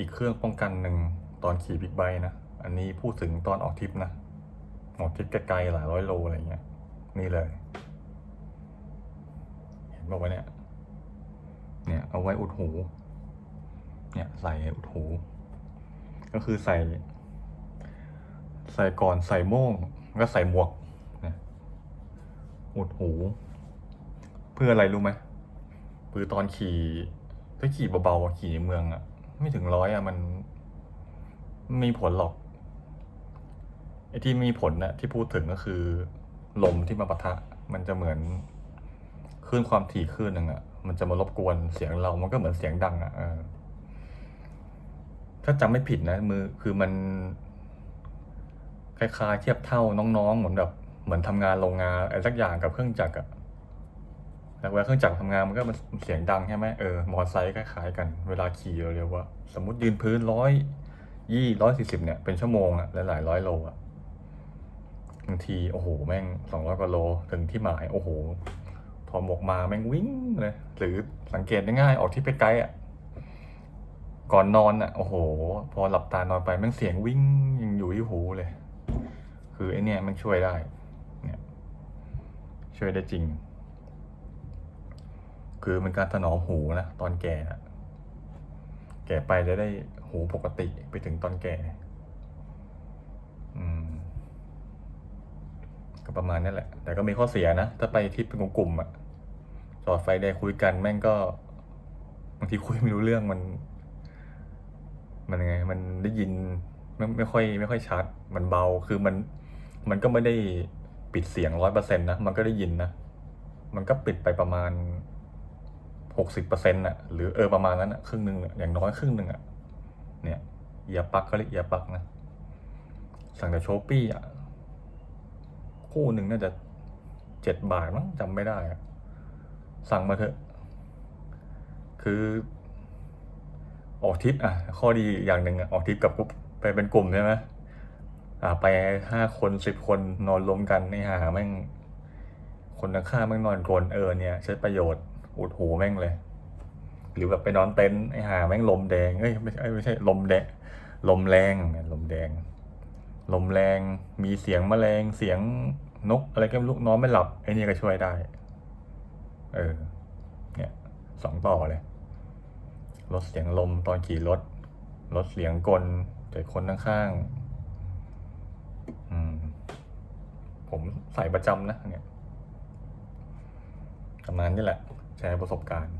อีกเครื่องป้องกันหนึ่งตอนขี่บิ๊กไบค์นะ อันนี้พูดถึงตอนออกทริปนะออกทริปไกลๆหลายร้อยโลอะไรเงี้ย นี่เลย เห็นบอกว่าเนี่ย เนี่ยเอาไว้อุดหู เนี่ยใส่อุดหู ก็คือใส่ ใส่ก่อนใส่โม่งก็ใส่หมวกนี่ยอุดหู เพื่ออะไรรู้ไหมคือตอนขี่ถ้าขี่เบาๆขี่ในเมืองอะ ไม่ถึงร้อยอะมันไม่มีผลหรอกไอ้ที่มีผลนะที่พูดถึงก็คือ ลมที่มาปะทะ มันจะเหมือนคลื่นความถี่คลื่นหนึ่งอะมันจะมารบกวนเสียงเรา มันก็เหมือนเสียงดังอะเออถ้าจำไม่ผิดนะ มือคือมันคล้ายๆเทียบเท่าน้องๆเหมือนแบบเหมือนทำงานโรงงานอะไรสักอย่างกับเครื่องจักรอะ แล้วเวลาเครื่องจักรทำงานมันก็มันเสียงดังใช่ไหมเออมอไซค์คล้ายๆกันเวลาขี่เร็วๆว่า สมมติยืนพื้นร้อยยี่ร้อยสี่สิบเนี่ยเป็นชั่วโมงอะหลายร้อยโลอะบางทีโอ้โห แม่งสองร้อยกว่าโลถึงที่หมายโอ้โหถอหมกมาแม่งวิ่งเลยหรือสังเกตได้ง่ายออกที่ไปไกลอะก่อนนอนอะโอ้โห พอหลับตานอนไปแม่งเสียงวิ่งยังอยู่ที่หูเลย คือไอเนี่ยมันช่วยได้เนี่ยช่วยได้จริง คือมันการถนอมหูนะตอนแก่อะแก่ไปจะได้หูปกติไปถึงตอนแก่ อืม ก็ประมาณนั้นแหละ แต่ก็มีข้อเสียนะ ถ้าไปทริปเป็นกลุ่มๆอะจอดไฟแดงคุยกันแม่งก็บางทีคุยไม่รู้เรื่องมัน มันยังไง มันได้ยินไม่ไม่ค่อย ไม่ค่อยชัด มันเบาคือมัน มันก็ไม่ได้ปิดเสียงร้อยเปอร์เซ็นต์นะ มันก็ได้ยินนะ มันก็ปิดไปประมาณ หกสิบเปอร์เซ็นต์ะหรือเออประมาณนั้นอะครึ่งหนึ่งอะอย่างน้อยครึ่งหนึ่งอะเนี่ยเอียปักก็เรียกเอียปักนะสั่งจากโชปี้อะคู่หนึ่งน่าจะเจ็ดบาทมั้งจำไม่ได้อะสั่งมาเถอะ คือออกทิปอะ ข้อดีอย่างหนึ่งอะออกทิปกับกลุ่มไปเป็นกลุ่มใช่ไหมอ่าไปห้าคนสิบคนนอนรวมกันในหาแม่งคนข้างๆแม่งนอนกรนเออเนี่ย ใช้ประโยชน์ อุดหูแม่งเลย หรือแบบไปนอนเต็นท์ไอ้ห่าแม่งลมแดงเอ้ยไม่ใช่ไม่ใช่ลมแดงลมแรงเนี่ยลมแดง ลมแรงมีเสียงแมลงเสียงนกอะไรก็ไม่รู้นอนไม่หลับไอ้นี่ก็ช่วยได้ เออ เนี่ยสองต่อเลยลดเสียงลมตอนขี่รถลดเสียงกลจากคนข้างๆผมใส่ประจำนะเนี่ยประมาณนี้แหละ แชร์ประสบการณ์